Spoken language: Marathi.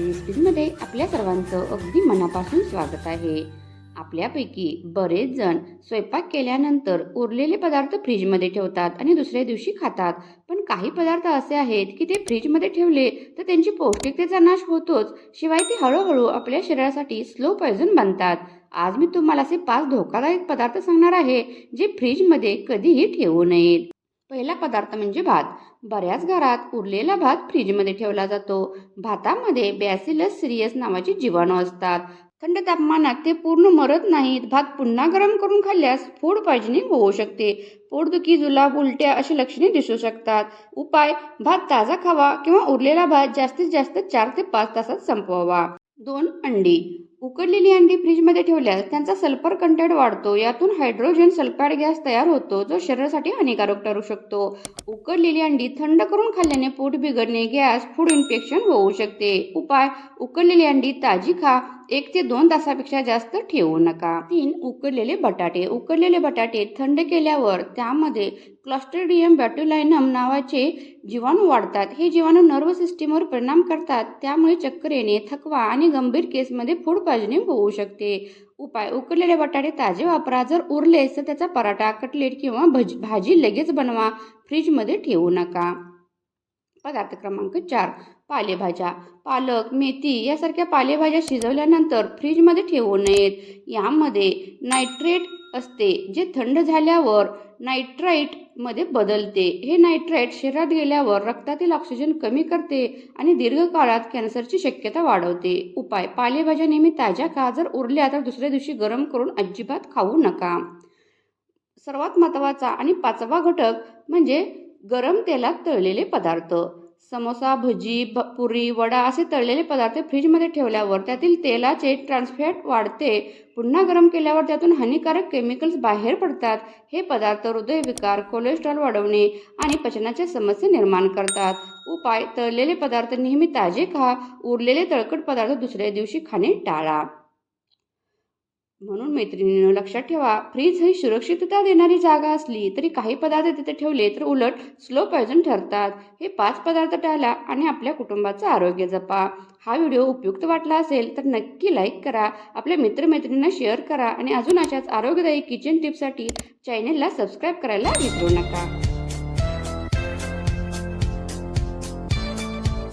फ्रीजमध्ये आपल्या सर्वांचं अगदी मनापासून स्वागत आहे. आपल्यापैकी बरेच जण स्वयंपाक केल्यानंतर उरलेले पदार्थ फ्रीजमध्ये ठेवतात आणि दुसऱ्या दिवशी खातात. पण काही पदार्थ असे आहेत की ते फ्रीजमध्ये ठेवले तर त्यांची पौष्टिकतेचा नाश होतोच. शिवाय ते हळूहळू आपल्या शरीरासाठी स्लो पॉयझन बनतात. आज मी तुम्हाला असे पाच धोकादायक पदार्थ सांगणार आहे जे फ्रीजमध्ये कधीही ठेवू नयेत. पहिला पदार्थ म्हणजे भात. बऱ्याच घरात उरलेला भात फ्रीजमध्ये ठेवला जातो. भातामध्ये बॅसिलस सिरियस नावाचे जीवाणू असतात. थंड तापमानात ते पूर्ण मरत नाहीत. भात पुन्हा गरम करून खाल्ल्यास फूड पॉयझनिंग होऊ शकते. पोटदुखी जुलाब उलट्या अशी लक्षणे दिसू शकतात. उपाय भात ताजा खावा किंवा उरलेला भात जास्तीत जास्त चार ते पाच तासात संपवावा. दोन अंडी. उकडलेली अंडी फ्रीजमध्ये ठेवल्यास त्यांचा सल्फर कंटेंट वाढतो. यातून हायड्रोजन सल्फाईड गॅस तयार होतो जो शरीरासाठी हानिकारक ठरू शकतो. उकडलेली अंडी थंड करून खाल्ल्याने पोट बिघडणे गॅस फूड इन्फेक्शन होऊ शकते. उपाय उकडलेली अंडी ताजी खा. एक ते दोन तासापेक्षा जास्त ठेवू नका. तीन उकडलेले बटाटे. उकडलेले बटाटे थंड केल्यावर त्यामध्ये क्लॉस्ट्रेडियम बॅट्युलायनम नावाचे जीवाणू वाढतात. हे जीवाणू नर्व सिस्टीमवर परिणाम करतात. त्यामुळे चक्कर येणे थकवा आणि गंभीर केसमध्ये फूड पॉयझनिंग होऊ शकते. उपाय उकडलेले बटाटे ताजे वापरा. जर उरले तर त्याचा पराठा कटलेट किंवा भज भाजी लगेच बनवा. फ्रीजमध्ये ठेवू नका. पदार्थ क्रमांक चार पालेभाज्या. पालक मेथी यासारख्या पालेभाज्या शिजवल्यानंतर फ्रीजमध्ये ठेवू नयेत. यामध्ये नायट्रेट असते जे थंड झाल्यावर नायट्राईटमध्ये बदलते. हे नायट्राईट शरीरात गेल्यावर रक्तातील ऑक्सिजन कमी करते आणि दीर्घकाळात कॅन्सरची शक्यता वाढवते. उपाय पालेभाज्या नेहमी ताज्या खा. जर उरल्या तर दुसऱ्या दिवशी गरम करून अजिबात खाऊ नका. सर्वात महत्त्वाचा आणि पाचवा घटक म्हणजे गरम तेलात तळलेले पदार्थ. समोसा भजी भ पुरी वडा असे तळलेले पदार्थ फ्रीजमध्ये ठेवल्यावर त्यातील तेलाचे ट्रान्सफॅट वाढते. पुन्हा गरम केल्यावर त्यातून हानिकारक केमिकल्स बाहेर पडतात. हे पदार्थ हृदयविकार कोलेस्ट्रॉल वाढवणे आणि पचनाच्या समस्या निर्माण करतात. उपाय तळलेले पदार्थ नेहमी ताजे खा. उरलेले तळकट पदार्थ दुसऱ्या दिवशी खाणे टाळा. म्हणून मैत्रिणीनं लक्षात ठेवा फ्रीज ही सुरक्षितता देणारी जागा असली तरी काही पदार्थ तिथे ठेवले तर उलट स्लो पॉयझन ठरतात. हे पाच पदार्थ टाळा आणि आपल्या कुटुंबाचं आरोग्य जपा. हा व्हिडिओ उपयुक्त वाटला असेल तर नक्की लाईक करा आपल्या मित्रमैत्रिणींना शेअर करा आणि अजून अशाच आरोग्यदायी किचन टिप्ससाठी चॅनेलला सबस्क्राईब करायला विसरू नका.